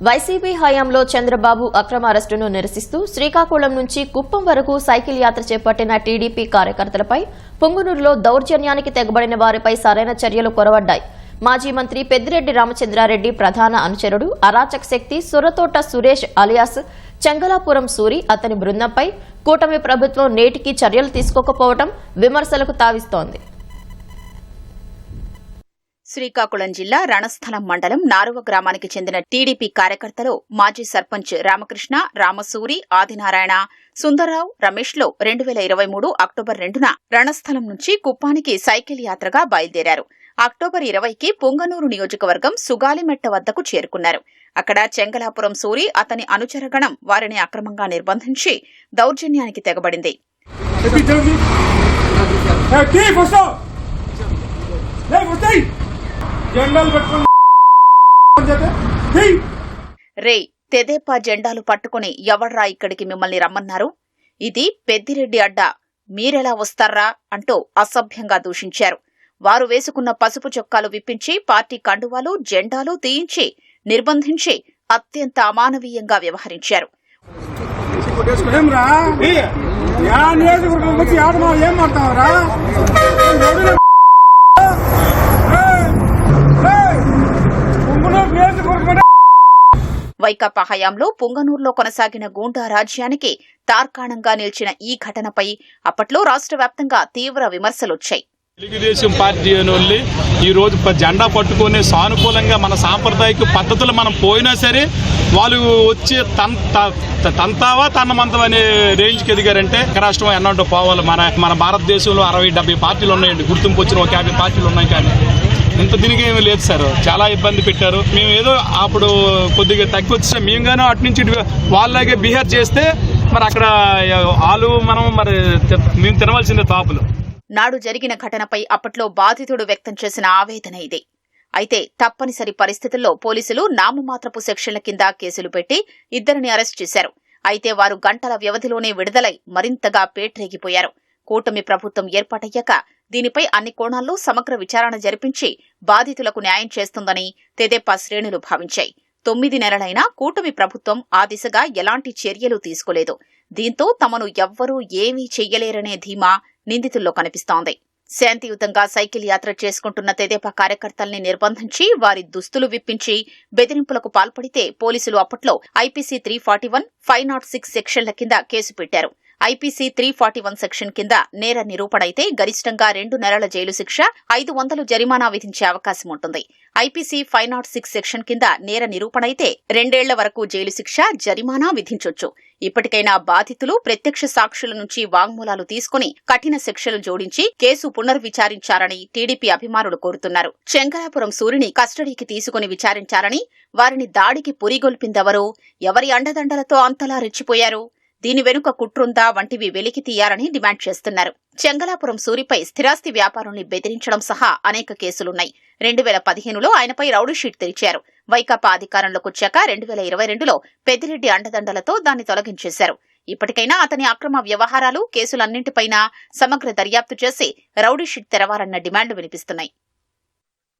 YCP హయాంలో చంద్రబాబు అక్రమ అరెస్టును నిరసిస్తూ శ్రీకాకుళం నుంచి కుప్పం వరకు సైకిల్ యాత్ర చేపట్టిన టీడీపీ కార్యకర్తలపై పొంగునూరులో దౌర్జన్యానికి తెగబడిన వారిపై సరైన చర్యలు కొరవడ్డాయి. మాజీ మంత్రి పెద్దిరెడ్డి రామచంద్రారెడ్డి ప్రధాన అనుచరుడు అరాచక శక్తి సురతోట సురేష్ అలియాస్ చెంగలాపురం సూరి అతని బృందంపై కూటమి ప్రభుత్వం నేటికి చర్యలు తీసుకోకపోవడం విమర్శలకు తావిస్తోంది. శ్రీకాకుళం జిల్లా రణస్థలం మండలం నారువ గ్రామానికి చెందిన టీడీపీ కార్యకర్తలు మాజీ సర్పంచ్ రామకృష్ణ రామసూరి ఆదినారాయణ సుందరరావు రమేష్లో రెండు వేల ఇరవై మూడు అక్టోబర్ రెండున రణస్థలం నుంచి కుప్పానికి సైకిల్ యాత్రగా బయలుదేరారు. అక్టోబర్ ఇరవైకి పొంగనూరు నియోజకవర్గం సుగాలిమెట్ట వద్దకు చేరుకున్నారు. అక్కడ చెంగలాపురం సూరి అతని అనుచరగణం వారిని అక్రమంగా నిర్బంధించి దౌర్జన్యానికి తెగబడింది. జెండాలు పెట్టుకొని రే తెదేపా జెండాలు పట్టుకుని ఎవడ్రా ఇక్కడికి మిమ్మల్ని రమ్మన్నారు? ఇది పెద్దిరెడ్డి అడ్డా. మీరెలా వస్తారా అంటూ అసభ్యంగా దూషించారు. వారు వేసుకున్న పసుపు చొక్కాలు విప్పించి పార్టీ కండువాలు జెండాలు తీయించి నిర్బంధించి అత్యంత అమానవీయంగా వ్యవహరించారు. ఏం రా యా నియోజకవర్గం వచ్చి ఆడ మా ఏం మాడతావురా నియోజకవర్గం వైకాపా హయాంలో పుంగనూరులో కొనసాగిన గూండా రాజ్యానికి తార్కాణంగా నిలిచిన ఈ ఘటనపై అప్పట్లో రాష్ట్ర వ్యాప్తంగా తీవ్ర విమర్శలొచ్చాయి. తెలుగుదేశం పార్టీ అని ఈ రోజు జెండా పట్టుకొని సానుకూలంగా మన సాంప్రదాయక పద్ధతులు మనం పోయినా సరే వాళ్ళు వచ్చి తన్ త- తంతావా తన్నమంతం అనే రేంజ్కి ఎదిగారంటే రాష్ట్రం ఎన్నో పోవాలి. మన మన భారతదేశంలో అరవై డెబ్బై పార్టీలు ఉన్నాయండి. గుర్తింపు వచ్చిన ఒక యాభై పార్టీలు ఉన్నాయి కానీ. ఇంత దీనికి ఏమీ లేదు సార్. చాలా ఇబ్బంది పెట్టారు. మేము ఏదో అప్పుడు కొద్దిగా తగ్గి వచ్చిన మేము కానీ అటు నుంచి ఇటు వాళ్ళలాగే బిహేవ్ చేస్తే మరి అక్కడ వాళ్ళు మనం మరి మేము తినవలసిందే తాపులు. నాడు జరిగిన ఘటనపై అప్పట్లో బాధితుడు వ్యక్తం చేసిన ఆవేదన ఇది. అయితే తప్పనిసరి పరిస్థితుల్లో పోలీసులు నామమాత్రపు సెక్షన్ల కింద కేసులు పెట్టి ఇద్దరిని అరెస్ట్ చేశారు. అయితే వారు గంటల వ్యవధిలోనే విడుదలై మరింతగా పేట్రేగిపోయారు. కూటమి ప్రభుత్వం ఏర్పాటయ్యాక దీనిపై అన్ని కోణాల్లో సమగ్ర విచారణ జరిపించి బాధితులకు న్యాయం చేస్తుందని తెదేపా శ్రేణులు భావించాయి. తొమ్మిది నెలలైనా కూటమి ప్రభుత్వం ఆ దిశగా ఎలాంటి చర్యలు తీసుకోలేదు. దీంతో తమను ఎవ్వరూ ఏమీ చెయ్యలేరనే ధీమా నిందితుల్లో కనిపిస్తోంది. శాంతియుతంగా సైకిల్ యాత్ర చేసుకుంటున్న తెదేపా కార్యకర్తల్ని నిర్బంధించి వారి దుస్తులు విప్పించి బెదిరింపులకు పాల్పడితే పోలీసులు అప్పట్లో IPC three forty one five nought six సెక్షన్ల కింద కేసు పెట్టారు. IPC three forty one section కింద నేర నిరూపణైతే గరిష్టంగా రెండు నెలల జైలు శిక్ష ఐదు వందలు జరిమానా విధించే అవకాశం ఉంటుంది. IPC five nought six section కింద నేర నిరూపణైతే రెండేళ్ళ వరకు జైలు శిక్ష జరిమానా విధించొచ్చు. ఇప్పటికైనా బాధితులు ప్రత్యక్ష సాక్షుల నుంచి వాంగ్మూలాలు తీసుకుని కఠిన శిక్షలు జోడించి కేసు పునర్విచారించాలని టీడీపీ అభిమానులు కోరుతున్నారు. శంకరాపురం సూరిని కస్టడీకి తీసుకుని విచారించాలని వారిని దాడికి పురిగొల్పిందెవరో? ఎవరి అండదండలతో అంతలా రెచ్చిపోయారు? దీని వెనుక కుట్రుందా వంటివి వెలికి తీయాలని డిమాండ్ చేస్తున్నారు. చెంగలాపురం సూరిపై స్థిరాస్తి వ్యాపారుల్ని బెదిరించడం సహా అనేక కేసులున్నాయి. రెండు వేల పదిహేనులో ఆయనపై రౌడీషీట్ తెరిచారు. వైకాపా అధికారంలోకి వచ్చాక రెండు వేల ఇరవై రెండులో పెద్దిరెడ్డి అండదండలతో దాన్ని తొలగించేశారు. ఇప్పటికైనా అతని అక్రమ వ్యవహారాలు కేసులన్నింటిపైనా సమగ్ర దర్యాప్తు చేసి రౌడీ షీట్ తెరవాలన్న డిమాండ్లు వినిపిస్తున్నాయి.